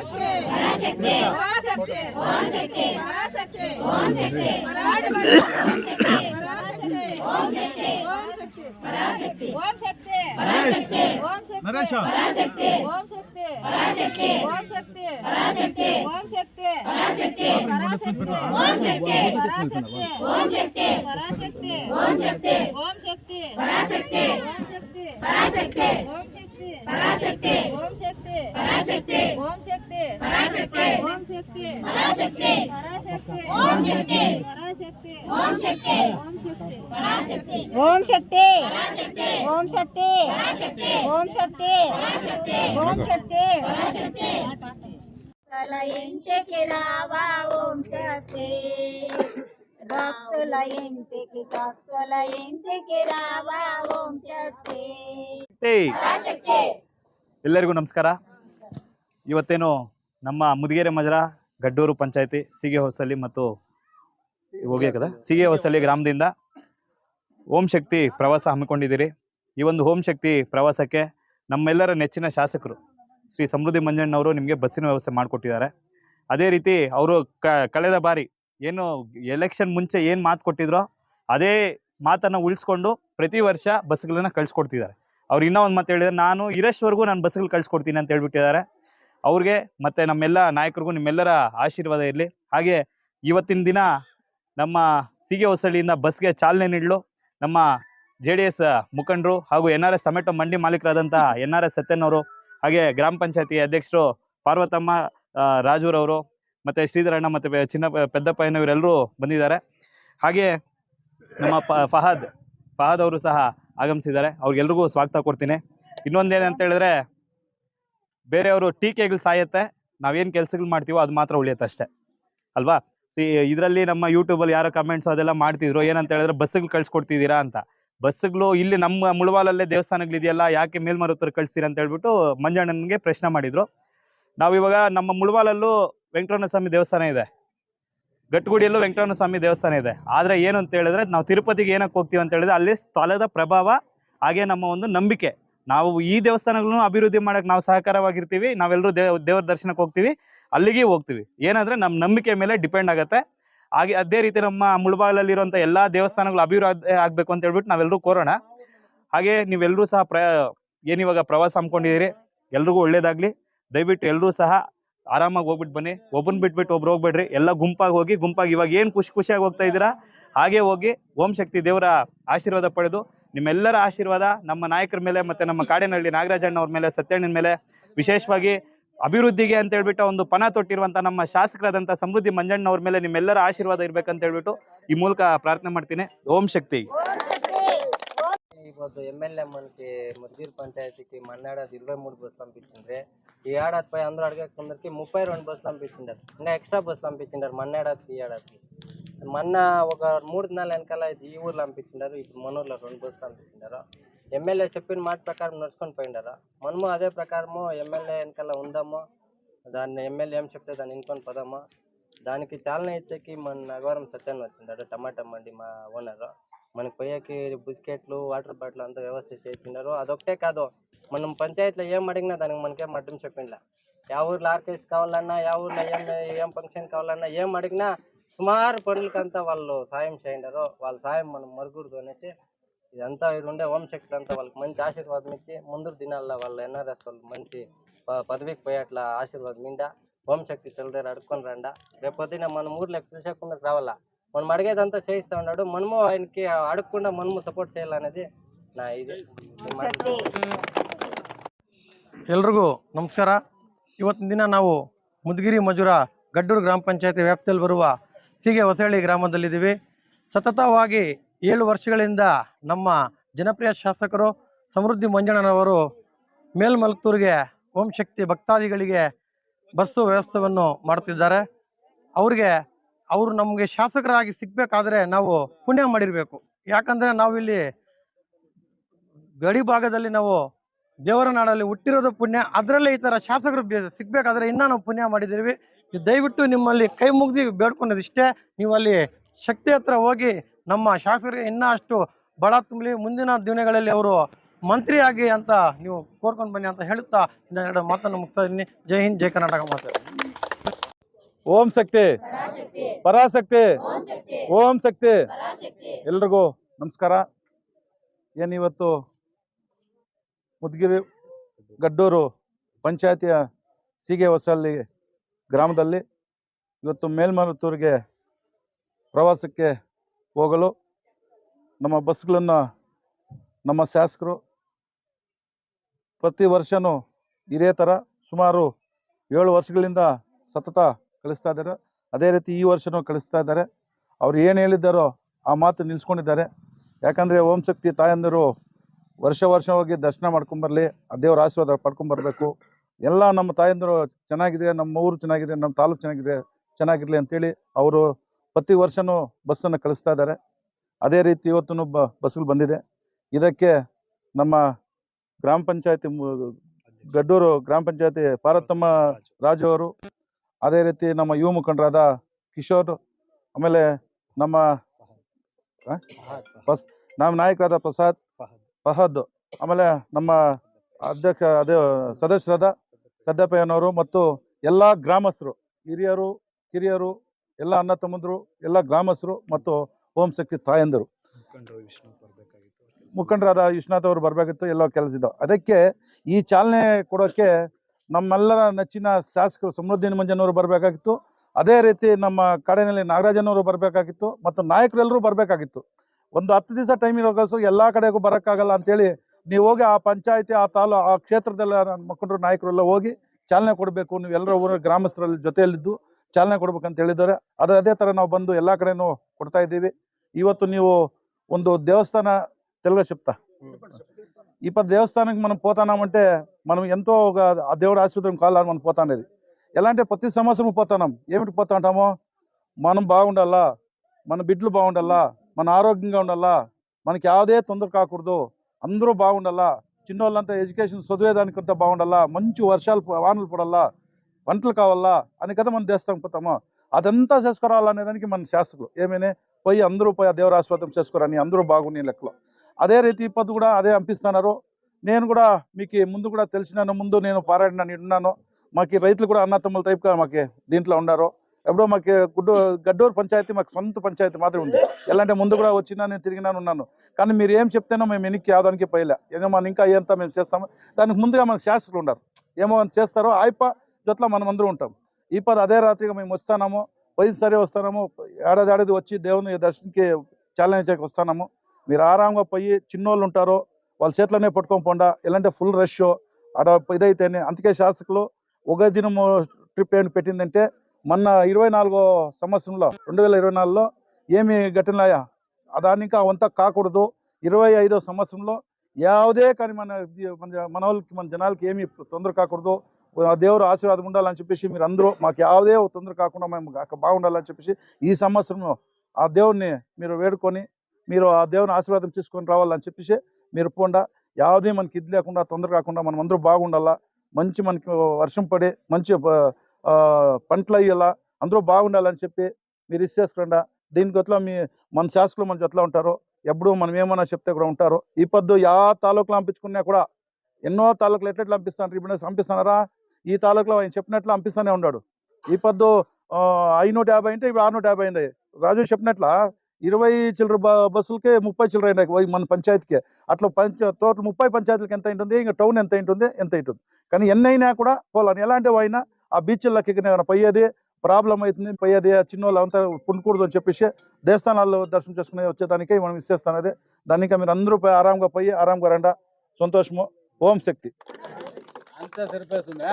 ಪರಾಶಕ್ತಿ ಪರಾಶಕ್ತಿ ಪರಾಶಕ್ತಿ ಪರಾಶಕ್ತಿ ಪರಾಶಕ್ತಿ ಓಂ ಶಕ್ತಿ ಓಂ ಶಕ್ತಿ ಪರಾಶಕ್ತಿ ಓಂ ಶಕ್ತಿ ಪರಾಶಕ್ತಿ ಓಂ ಶಕ್ತಿ ನರೇಶ ಪರಾಶಕ್ತಿ ಓಂ ಶಕ್ತಿ ಪರಾಶಕ್ತಿ ಓಂ ಶಕ್ತಿ ಪರಾಶಕ್ತಿ ಓಂ ಶಕ್ತಿ ಪರಾಶಕ್ತಿ ಪರಾಶಕ್ತಿ ಓಂ ಶಕ್ತಿ ಪರಾಶಕ್ತಿ ಓಂ ಶಕ್ತಿ ಪರಾಶಕ್ತಿ ಓಂ ಶಕ್ತಿ ಓಂ ಶಕ್ತಿ ಪರಾಶಕ್ತಿ ಓಂ ಶಕ್ತಿ ಪರಾಶಕ್ತಿ ಓಂ ಶಕ್ತಿ ಪರಾಶಕ್ತಿ ಓಂ ಶಕ್ತಿ ಪರಾಶಕ್ತಿ ಓಂ ಶಕ್ತಿ ಪರಾಶಕ್ತಿ ಓಂ ಶಕ್ತಿ ಪರಾಶಕ್ತಿ ಪರಾಶಕ್ತಿ ಓಂ ಶಕ್ತಿ ಪರಾಶಕ್ತಿ ಓಂ ಶಕ್ತಿ ಓಂ ಶಕ್ತಿ ಪರಾಶಕ್ತಿ ಓಂ ಶಕ್ತಿ ಪರಾಶಕ್ತಿ ಓಂ ಶಕ್ತಿ ಪರಾಶಕ್ತಿ ಓಂ ಶಕ್ತಿ ಪರಾಶಕ್ತಿ ಓಂ ಶಕ್ತಿ ಪರಾಶಕ್ತಿ భక్తుల ఇంటికి రావా ఓం శక్తి భక్తుల ఇంటికి శక్తుల ఇంటికి రావా ఓం శక్తి ಏಯ್ ಪರಾಶಕ್ತಿ ಎಲ್ಲರಿಗೂ ನಮಸ್ಕಾರ ಇವತ್ತೇನು ನಮ್ಮ ಮುದಿಗೆರೆ ಮಜರ, ಗಡ್ಡೂರು ಪಂಚಾಯತಿ, ಸಿಗೆ ಹೊಸಲಿ ಮತ್ತು ಹೋಗಿ ಕದ? ಸೀಗೆ ಹೊಸಲಿ ಗ್ರಾಮದಿಂದ ಓಂ ಶಕ್ತಿ ಪ್ರವಾಸ ಹಮ್ಮಿಕೊಂಡಿದ್ದೀರಿ. ಈ ಒಂದು ಓಂ ಶಕ್ತಿ ಪ್ರವಾಸಕ್ಕೆ ನಮ್ಮೆಲ್ಲರ ನೆಚ್ಚಿನ ಶಾಸಕರು ಶ್ರೀ ಸಮೃದ್ಧಿ ಮಂಜಣ್ಣವರು ನಿಮಗೆ ಬಸ್ಸಿನ ವ್ಯವಸ್ಥೆ ಮಾಡಿಕೊಟ್ಟಿದ್ದಾರೆ. ಅದೇ ರೀತಿ ಅವರು ಕಳೆದ ಬಾರಿ ಏನು ಎಲೆಕ್ಷನ್ ಮುಂಚೆ ಏನು ಮಾತು ಕೊಟ್ಟಿದ್ರೋ ಅದೇ ಮಾತನ್ನು ಉಳಿಸ್ಕೊಂಡು ಪ್ರತಿ ವರ್ಷ ಬಸ್ಗಳನ್ನ ಕಳಿಸ್ಕೊಡ್ತಿದ್ದಾರೆ. ಅವ್ರು ಇನ್ನೂ ಒಂದು ಮಾತು ಹೇಳಿದ್ರೆ, ನಾನು ಇರೋಷ್ಟವರೆಗೂ ನಾನು ಬಸ್ಗಳು ಕಳಿಸ್ಕೊಡ್ತೀನಿ ಅಂತ ಹೇಳ್ಬಿಟ್ಟಿದ್ದಾರೆ. ಅವ್ರಿಗೆ ಮತ್ತೆ ನಮ್ಮೆಲ್ಲ ನಾಯಕರಿಗೂ ನಿಮ್ಮೆಲ್ಲರ ಆಶೀರ್ವಾದ ಇರಲಿ. ಹಾಗೆ ಇವತ್ತಿನ ದಿನ ನಮ್ಮ ಸಿಗೆ ಹೊಸಳ್ಳಿಯಿಂದ ಬಸ್ಗೆ ಚಾಲನೆ ನೀಡಲು. ನಮ್ಮ ಜೆ ಡಿ ಎಸ್ ಮುಖಂಡರು ಹಾಗೂ ಎನ್ ಆರ್ ಎಸ್ ಟೊಮೆಟೊ ಮಂಡಿ ಮಾಲೀಕರಾದಂಥ ಎನ್ ಆರ್ ಎಸ್ ಸತ್ಯನವರು ಹಾಗೆ ಗ್ರಾಮ ಪಂಚಾಯತಿ ಅಧ್ಯಕ್ಷರು ಪಾರ್ವತಮ್ಮ ರಾಜೂರವರು ಮತ್ತು ಶ್ರೀಧರಣ್ಣ ಮತ್ತು ಚಿನ್ನ ಪೆದ್ದಪ್ಪಯ್ಯನವರೆಲ್ಲರೂ ಬಂದಿದ್ದಾರೆ. ಹಾಗೆ ನಮ್ಮ ಫಹದ್ ಫಹದ್ ಅವರು ಸಹ ಆಗಮಿಸಿದ್ದಾರೆ. ಅವ್ರಿಗೆಲ್ರಿಗೂ ಸ್ವಾಗತ ಕೊಡ್ತೀನಿ. ಇನ್ನೊಂದೇನಂತ ಹೇಳಿದ್ರೆ ಬೇರೆಯವರು ಟೀಕೆಗಳು ಸಾಯುತ್ತೆ, ನಾವೇನು ಕೆಲಸಗಳು ಮಾಡ್ತೀವೋ ಅದು ಮಾತ್ರ ಉಳಿಯುತ್ತೆ ಅಷ್ಟೇ. ಅಲ್ವಾ? ಸಿ, ಇದರಲ್ಲಿ ನಮ್ಮ ಯೂಟ್ಯೂಬಲ್ಲಿ ಯಾರೋ ಕಮೆಂಟ್ಸ್ ಅದೆಲ್ಲ ಮಾಡ್ತಿದ್ರು, ಏನಂತ ಹೇಳಿದ್ರೆ ಬಸ್ಸುಗಳು ಕಳ್ಸಿಕೊಡ್ತಿದ್ದೀರಾ ಅಂತ. ಬಸ್ಸುಗಳು ಇಲ್ಲಿ ನಮ್ಮ ಮುಳವಾಲಲ್ಲೇ ದೇವಸ್ಥಾನಗಳಿದೆಯಲ್ಲ, ಯಾಕೆ ಮೇಲ್ಮರುತ್ತರ ಕಳಿಸ್ತೀರ ಅಂತ ಹೇಳ್ಬಿಟ್ಟು ಮಂಜಣ್ಣನಿಗೆ ಪ್ರಶ್ನೆ ಮಾಡಿದರು. ನಾವು ಇವಾಗ ನಮ್ಮ ಮುಳವಾಲಲ್ಲೂ ವೆಂಕಟರಮಣ ಸ್ವಾಮಿ ದೇವಸ್ಥಾನ ಇದೆ. ಗಟ್ಟುಗುಡಿಯಲ್ಲೂ ವೆಂಕಟರಮಣ ಸ್ವಾಮಿ ದೇವಸ್ಥಾನ ಇದೆ. ಆದರೆ ಏನು ಅಂತ ಹೇಳಿದ್ರೆ ನಾವು ತಿರುಪತಿಗೆ ಏನಕ್ಕೆ ಹೋಗ್ತೀವಿ ಅಂತ ಹೇಳಿದ್ರೆ ಅಲ್ಲಿ ಸ್ಥಳದ ಪ್ರಭಾವ, ಹಾಗೆ ನಮ್ಮ ಒಂದು ನಂಬಿಕೆ. ನಾವು ಈ ದೇವಸ್ಥಾನಗಳನ್ನು ಅಭಿವೃದ್ಧಿ ಮಾಡಕ್ಕೆ ನಾವು ಸಹಕಾರವಾಗಿರ್ತೀವಿ. ನಾವೆಲ್ಲರೂ ದೇವ್, ದೇವರ ದರ್ಶನಕ್ಕೆ ಹೋಗ್ತೀವಿ. ಅಲ್ಲಿಗೆ ಹೋಗ್ತೀವಿ. ಏನಂದ್ರೆ ನಮ್ಮ ನಂಬಿಕೆ ಮೇಲೆ ಡಿಪೆಂಡ್ ಆಗುತ್ತೆ. ಹಾಗೆ ಅದೇ ರೀತಿ ನಮ್ಮ ಮುಳಬಾಗಲಲ್ಲಿರುವಂಥ ಎಲ್ಲ ದೇವಸ್ಥಾನಗಳು ಅಭಿವೃದ್ಧಿ ಆಗಬೇಕು ಅಂತ ಹೇಳ್ಬಿಟ್ಟು ನಾವೆಲ್ಲರೂ ಕೋರೋಣ. ಹಾಗೆ ನೀವೆಲ್ಲರೂ ಸಹ ಪ್ರ ಏನಿವಾಗ ಪ್ರವಾಸ ಹಮ್ಕೊಂಡಿದ್ದೀರಿ ಎಲ್ರಿಗೂ ಒಳ್ಳೇದಾಗ್ಲಿ. ದಯವಿಟ್ಟು ಎಲ್ಲರೂ ಸಹ ಆರಾಮಾಗಿ ಹೋಗ್ಬಿಟ್ಟು ಬನ್ನಿ. ಒಬ್ಬನ್ ಬಿಟ್ಬಿಟ್ಟು ಒಬ್ರು ಹೋಗ್ಬೇಡ್ರಿ. ಎಲ್ಲ ಗುಂಪಾಗಿ ಹೋಗಿ ಗುಂಪಾಗಿ ಇವಾಗ ಏನು ಖುಷಿ, ಖುಷಿಯಾಗಿ ಹೋಗ್ತಾ ಇದ್ದೀರಾ? ಹಾಗೆ ಹೋಗಿ ಓಂ ಶಕ್ತಿ ದೇವರ ಆಶೀರ್ವಾದ ಪಡೆದು ನಿಮ್ಮೆಲ್ಲರ ಆಶೀರ್ವಾದ ನಮ್ಮ ನಾಯಕರ ಮೇಲೆ ಮತ್ತೆ ನಮ್ಮ ಕಾಡಿನಹಳ್ಳಿ ನಾಗರಾಜಣ್ಣ ಅವ್ರ ಮೇಲೆ ಸತ್ಯಣ್ಣನ ಮೇಲೆ ವಿಶೇಷವಾಗಿ ಅಭಿವೃದ್ಧಿಗೆ ಅಂತ ಹೇಳ್ಬಿಟ್ಟು ಒಂದು ಪಣ ತೊಟ್ಟಿರುವಂತ ನಮ್ಮ ಶಾಸಕರಾದಂಥ ಸಮೃದ್ಧಿ ಮಂಜಣ್ಣ ಅವ್ರ ಮೇಲೆ ನಿಮ್ಮೆಲ್ಲರ ಆಶೀರ್ವಾದ ಇರ್ಬೇಕಂತ ಹೇಳ್ಬಿಟ್ಟು ఈ మూలక ప్రార్థన ಮಾಡ್ತೀನಿ ఓం శక్తి ఇప్పుడు ఎమ్మెల్యే మనకి ముద్గీర్ పంచాయతీకి మన్నాడాది ఇరవై మూడు బస్సు పంపించిండ్రి ఈ ఏడాది పై అందరూ అడిగే కొందరికి ముప్పై రెండు బస్సు పంపించిండారు ఇంకా ఎక్స్ట్రా బస్సు పంపించిండారు మన ఏడాదికి ఈ ఏడాదికి మొన్న ఒక మూడు నెలల వెనకాల ఇది ఈ ఊర్లో పంపించినారు ఇప్పుడు మన ఊర్లో రెండు బస్సులు పంపించిండారు ఎమ్మెల్యే చెప్పిన మాట ప్రకారం నడుచుకొని పోయినారు మనము అదే ప్రకారము ఎమ్మెల్యే వెనకాల ఉందాము దాన్ని ఎమ్మెల్యే ఏం చెప్తే దాన్ని ఇంకొని పోదాము. దానికి చాలన ఇచ్చేకి మన నగవరం సత్యాన్ని వచ్చిండాడు టమాటా మండి మా ఓనరు. మనకి పోయేకి బిస్కెట్లు వాటర్ బాటిల్ అంతా వ్యవస్థ చేసినారు అదొకటే కాదు మనం పంచాయతీలో ఏం అడిగినా దానికి మనకేం అడ్డం చెప్పిండ్లా యా ఊర్లో ఆర్కేస్ కావాలన్నా యా ఊర్లో ఏం ఏం ఫంక్షన్ కావాలన్నా ఏం అడిగినా సుమారు పనులకంతా వాళ్ళు సాయం చేయండారు వాళ్ళ సాయం మనం మరుగుడదు అనేసి ఇదంతా ఇక్కడ ఉండే ఓం శక్తి అంతా వాళ్ళకి మంచి ఆశీర్వాదం ఇచ్చి ముందు దినాల్లో వాళ్ళ ఎన్ఆర్ఎస్ వాళ్ళు మంచి ప- పదవికి పోయేట్లా ఆశీర్వాదం మిండా ఓం శక్తి దగ్గర అడుక్కొని రండా రేపొద్దున మన ఊర్లో పిలిచకుండా రావాలా మనం అడిగేదంతా చేయిస్తా ఉన్నాడు మనము ఆయనకి అడగకుండా మనము సపోర్ట్ చేయాలనేది నా ఇది ఈ మాట. ಎಲ್ರಿಗೂ ನಮಸ್ಕಾರ ಇವತ್ತಿನ ದಿನ ನಾವು ಮುದಗಿರಿ ಮಜುರ ಗಡ್ಡೂರು ಗ್ರಾಮ ಪಂಚಾಯತಿ ವ್ಯಾಪ್ತಿಯಲ್ಲಿ ಬರುವ ಸೀಗೆ ಹೊಸಹಳ್ಳಿ ಗ್ರಾಮದಲ್ಲಿದ್ದೀವಿ. ಸತತವಾಗಿ ಏಳು ವರ್ಷಗಳಿಂದ ನಮ್ಮ ಜನಪ್ರಿಯ ಶಾಸಕರು ಸಮೃದ್ಧಿ ಮಂಜಣ್ಣನವರು ಮೇಲ್ಮಲ್ತೂರಿಗೆ ಓಂ ಶಕ್ತಿ ಭಕ್ತಾದಿಗಳಿಗೆ ಬಸ್ಸು ವ್ಯವಸ್ಥೆಯನ್ನು ಮಾಡ್ತಿದ್ದಾರೆ. ಅವ್ರಿಗೆ ಅವರು ನಮಗೆ ಶಾಸಕರಾಗಿ ಸಿಗಬೇಕಾದ್ರೆ ನಾವು ಪುಣ್ಯ ಮಾಡಿರಬೇಕು. ಯಾಕಂದರೆ ನಾವಿಲ್ಲಿ ಗಡಿ ಭಾಗದಲ್ಲಿ ನಾವು ದೇವರ ನಾಡಲ್ಲಿ ಹುಟ್ಟಿರೋದು ಪುಣ್ಯ. ಅದರಲ್ಲೇ ಈ ಥರ ಶಾಸಕರು ಸಿಗಬೇಕಾದ್ರೆ ಇನ್ನೂ ನಾವು ಪುಣ್ಯ ಮಾಡಿದ್ದೀವಿ. ದಯವಿಟ್ಟು ನಿಮ್ಮಲ್ಲಿ ಕೈ ಮುಗ್ದು ಬೇಡ್ಕೊಂಡಿದ್ದಿಷ್ಟೇ ನೀವು ಅಲ್ಲಿ ಶಕ್ತಿ ಹತ್ರ ಹೋಗಿ ನಮ್ಮ ಶಾಸಕರಿಗೆ ಇನ್ನೂ ಅಷ್ಟು ಬಲ ತುಂಬಲಿ ಮುಂದಿನ ದಿನಗಳಲ್ಲಿ ಅವರು ಮಂತ್ರಿ ಆಗಿ ಅಂತ ನೀವು ಕೋರ್ಕೊಂಡು ಬನ್ನಿ ಅಂತ ಹೇಳುತ್ತಾ ಇನ್ನು ಎರಡು ಮಾತನ್ನು ಮುಗಿಸ್ತಾ ಇದ್ದೀನಿ. ಜೈ ಹಿಂದ್ ಜೈ ಕರ್ನಾಟಕ ಮಾತು. ಓಂ ಶಕ್ತಿ. ಪರಾಶಕ್ತಿ. ಓಂ ಶಕ್ತಿ. ಎಲ್ರಿಗೂ ನಮಸ್ಕಾರ. ಏನಿವತ್ತು ಮುದ್ಗಿರಿ ಗಡ್ಡೂರು ಪಂಚಾಯತಿಯ ಸಿಗೆ ಹೊಸಳ್ಳಿ ಗ್ರಾಮದಲ್ಲಿ ಇವತ್ತು ಮೇಲ್ಮರುತ್ತೂರಿಗೆ ಪ್ರವಾಸಕ್ಕೆ ಹೋಗಲು ನಮ್ಮ ಬಸ್ಗಳನ್ನು ನಮ್ಮ ಶಾಸಕರು ಪ್ರತಿ ವರ್ಷವೂ ಇದೇ ಥರ ಸುಮಾರು ಏಳು ವರ್ಷಗಳಿಂದ ಸತತ ಕಳಿಸ್ತಾ ಇದ್ದಾರೆ. ಅದೇ ರೀತಿ ಈ ವರ್ಷವೂ ಕಳಿಸ್ತಾ ಇದ್ದಾರೆ. ಅವ್ರು ಏನು ಹೇಳಿದ್ದಾರೋ ಆ ಮಾತು ನಿಲ್ಸ್ಕೊಂಡಿದ್ದಾರೆ. ಯಾಕಂದರೆ ಓಂ ಶಕ್ತಿ ತಾಯಂದಿರು ವರ್ಷ ವರ್ಷ ಹೋಗಿ ದರ್ಶನ ಮಾಡ್ಕೊಂಬರಲಿ ಆ ದೇವ್ರ ಆಶೀರ್ವಾದ ಪಡ್ಕೊಂಬರ್ಬೇಕು ಎಲ್ಲ ನಮ್ಮ ತಾಯಂದಿರು ಚೆನ್ನಾಗಿದೆ ನಮ್ಮ ಊರು ಚೆನ್ನಾಗಿದೆ ನಮ್ಮ ತಾಲೂಕು ಚೆನ್ನಾಗಿದೆ ಚೆನ್ನಾಗಿರಲಿ ಅಂತೇಳಿ ಅವರು ಪ್ರತಿ ವರ್ಷವೂ ಬಸ್ಸನ್ನು ಕಳಿಸ್ತಾ ಇದ್ದಾರೆ. ಅದೇ ರೀತಿ ಇವತ್ತೂ ಬ ಬಸ್ಗಳು ಬಂದಿದೆ. ಇದಕ್ಕೆ ನಮ್ಮ ಗ್ರಾಮ ಪಂಚಾಯತಿ ಗಡ್ಡೂರು ಗ್ರಾಮ ಪಂಚಾಯತಿ ಪಾರ್ವತಮ್ಮ ರಾಜು ಅವರು ಅದೇ ರೀತಿ ನಮ್ಮ ಯುವ ಮುಖಂಡರಾದ ಕಿಶೋರ್ ಆಮೇಲೆ ನಮ್ಮ ನಮ್ಮ ನಾಯಕರಾದ ಪ್ರಸಾದ್ ಫಹದ್ ಆಮೇಲೆ ನಮ್ಮ ಅಧ್ಯಕ್ಷ ಅದೇ ಸದಸ್ಯರಾದ ಕದ್ದಪ್ಪಯ್ಯನವರು ಮತ್ತು ಎಲ್ಲ ಗ್ರಾಮಸ್ಥರು ಹಿರಿಯರು ಕಿರಿಯರು ಎಲ್ಲ ಅಣ್ಣ ತಮ್ಮಂದರು ಎಲ್ಲ ಗ್ರಾಮಸ್ಥರು ಮತ್ತು ಓಂ ಶಕ್ತಿ ತಾಯಂದರು. ಮುಖಂಡರಾದ ವಿಶ್ವನಾಥ್ ಅವರು ಬರಬೇಕಿತ್ತು ಎಲ್ಲೋ ಕೆಲಸ ಇದ್ದವು. ಅದಕ್ಕೆ ಈ ಚಾಲನೆ ಕೊಡೋಕ್ಕೆ ನಮ್ಮೆಲ್ಲರ ನೆಚ್ಚಿನ ಶಾಸಕರು ಸಮೃದ್ಧಿ ಮಂಜನವರು ಬರಬೇಕಾಗಿತ್ತು. ಅದೇ ರೀತಿ ನಮ್ಮ ಕಡೆಯಲ್ಲಿ ನಾಗರಾಜನವರು ಬರಬೇಕಾಗಿತ್ತು ಮತ್ತು ನಾಯಕರೆಲ್ಲರೂ ಬರಬೇಕಾಗಿತ್ತು. ಒಂದು ಹತ್ತು ದಿವಸ ಟೈಮ್ ಇರೋಗೋಸ್ಕರ ಎಲ್ಲ ಕಡೆಗೂ ಬರೋಕ್ಕಾಗಲ್ಲ ಅಂತೇಳಿ ನೀವು ಹೋಗಿ ಆ ಪಂಚಾಯತಿ ಆ ತಾಲೂ ಆ ಕ್ಷೇತ್ರದಲ್ಲ ಮುಖಂಡರು ನಾಯಕರು ಎಲ್ಲ ಹೋಗಿ ಚಾಲನೆ ಕೊಡಬೇಕು ನೀವು ಎಲ್ಲರ ಊರ ಗ್ರಾಮಸ್ಥರಲ್ಲಿ ಜೊತೆಯಲ್ಲಿದ್ದು ಚಾಲನೆ ಕೊಡ್ಬೇಕಂತ ಹೇಳಿದ್ದಾರೆ ಅದು ಅದೇ ಥರ ನಾವು ಬಂದು ಎಲ್ಲ ಕಡೆನೂ ಕೊಡ್ತಾ ಇದ್ದೀವಿ ಇವತ್ತು ನೀವು ಒಂದು దేవస్థాన తెలుగు చెప్తా ఇప్పుడు దేవస్థానానికి మనం పోతున్నామంటే మనం ఎంతో ఒక ఆ దేవుడు ఆశీర్వాదం కావాలని మనం పోతానేది ఎలా అంటే ప్రతి సంవత్సరం పోతున్నాం ఏమిటి పోతా ఉంటామో మనం బాగుండాలా మన బిడ్డలు బాగుండాలా మన ఆరోగ్యంగా ఉండాలా మనకి యావదే తొందర కాకూడదు అందరూ బాగుండాలా? చిన్నోళ్ళంతా ఎడ్యుకేషన్ చదివేదానికి అంతా బాగుండాలా? మంచి వర్షాలు వానలు పడాలా? వంటలు కావాలా? అని కదా మనం దేశం పోతామో? అదంతా చేసుకురావాలనే దానికి మన శాస్త్రులు ఏమైనా? పోయి అందరూ పోయి ఆ దేవుడు చేసుకోరని అందరూ బాగుండే లెక్కలో. అదే రీతి ఇప్పుడు కూడా అదే పంపిస్తున్నారు నేను కూడా మీకు ముందు కూడా తెలిసినాను. ముందు నేను పారాడినాను ఉన్నాను మాకు రైతులు కూడా అన్నతమ్ముల టైప్గా మాకు దీంట్లో ఉన్నారు. ఎప్పుడో మాకు గుడ్డు గడ్డూరు పంచాయతీ మాకు సొంత పంచాయతీ మాత్రం ఉంది. ఎలా అంటే ముందు కూడా వచ్చినా నేను తిరిగినాను ఉన్నాను. కానీ మీరు ఏం చెప్తేనో మేము వెనక్కి యావదానికి పోయలే. ఏమో మనం ఇంకా ఏంత మేము చేస్తాము. దానికి ముందుగా మనకు శాస్త్రులు ఉన్నారు ఏమో అని చేస్తారో ఆయప్ప జొట్ల మనం అందరూ ఉంటాం. ఈ పది అదే రాత్రిగా మేము వస్తాము పోయిన సరే వస్తున్నాము ఏడాది ఏడాది వచ్చి దేవుని దర్శనకి ఛాలెంజ్ చేయడానికి వస్తున్నాము మీరు ఆరాంగా పోయి చిన్నోళ్ళు ఉంటారో వాళ్ళ చేతిలోనే పట్టుకొని పోండా. ఎలాంటి ఫుల్ రష్. ఆడ ఇదైతేనే. అందుకే శాసకులు ఒక దినము ట్రిప్ ఏంటి పెట్టిందంటే మొన్న ఇరవై నాలుగో సంవత్సరంలో రెండు వేల ఇరవై నాలుగులో ఏమి ఘటనలాయా దాన్ని ఇంకా అంతా కాకూడదు ఇరవై ఐదో సంవత్సరంలో ಯಾವುದೇ కానీ మన మన మన వాళ్ళకి మన జనాలకి ఏమి తొందర కాకూడదు ఆ దేవుడు ఆశీర్వాదం ఉండాలని చెప్పేసి మీరు అందరూ మాకు యావదే తొందర కాకుండా మేము గా- బాగుండాలని చెప్పేసి ఈ సంవత్సరం ఆ దేవుణ్ణి మీరు వేడుకొని మీరు ఆ దేవుని ఆశీర్వాదం తీసుకొని రావాలని చెప్పేసి మీరు పోండా ಯಾವುದೇ మనకి ఇది లేకుండా తొందర కాకుండా మనం అందరూ బాగుండాలా మంచి మనకి వర్షం పడి మంచి ప- ఆ, పంటలు అయ్యేలా అందరూ బాగుండాలని చెప్పి మీరు ఇచ్చేసుకోండా దీనికి గట్లా మీ మన శాసకులు మన జొత్లా ఉంటారు ఎప్పుడు మనం ఏమన్నా చెప్తే కూడా ఉంటారు. ఈ పొద్దు యా తాలూకులో పంపించుకున్నా కూడా ఎన్నో తాలూకులు ఎట్లెట్లు పంపిస్తాను ఇప్పుడు పంపిస్తున్నారా ఈ తాలూకులో ఆయన చెప్పినట్లు పంపిస్తూనే ఉన్నాడు. ఈ పొద్దు ఐనూట యాభై అంటే ఇప్పుడు ఆరునూట యాభై అయింది. రాజు చెప్పినట్ల ఇరవై చిల్లర బ- బస్సులకే ముప్పై చిల్లర అయినాయి మన పంచాయతీకే. అట్లా పంచ తోట ముప్పై పంచాయతీలకు ఎంత ఉంటుంది ఇంకా టౌన్ ఎంత ఉంటుంది ఎంత ఉంటుంది కానీ ఎన్నైనా కూడా పోలాను. ఎలాంటి అయినా ఆ బీచ్లకి పోయేది? ప్రాబ్లం అవుతుంది పోయేది. ఆ చిన్నోళ్ళు అంతా పుండకూడదు అని చెప్పేసి దేవస్థానాల్లో దర్శనం చేసుకునే వచ్చేదానికే మనం ఇచ్చేస్తాను అదే దానికి మీరు అందరూ పోయి ఆరాంగా పోయి ఆరాంగా రండా. సంతోషము. ఓం శక్తి. అంతా సరిపోతుందా?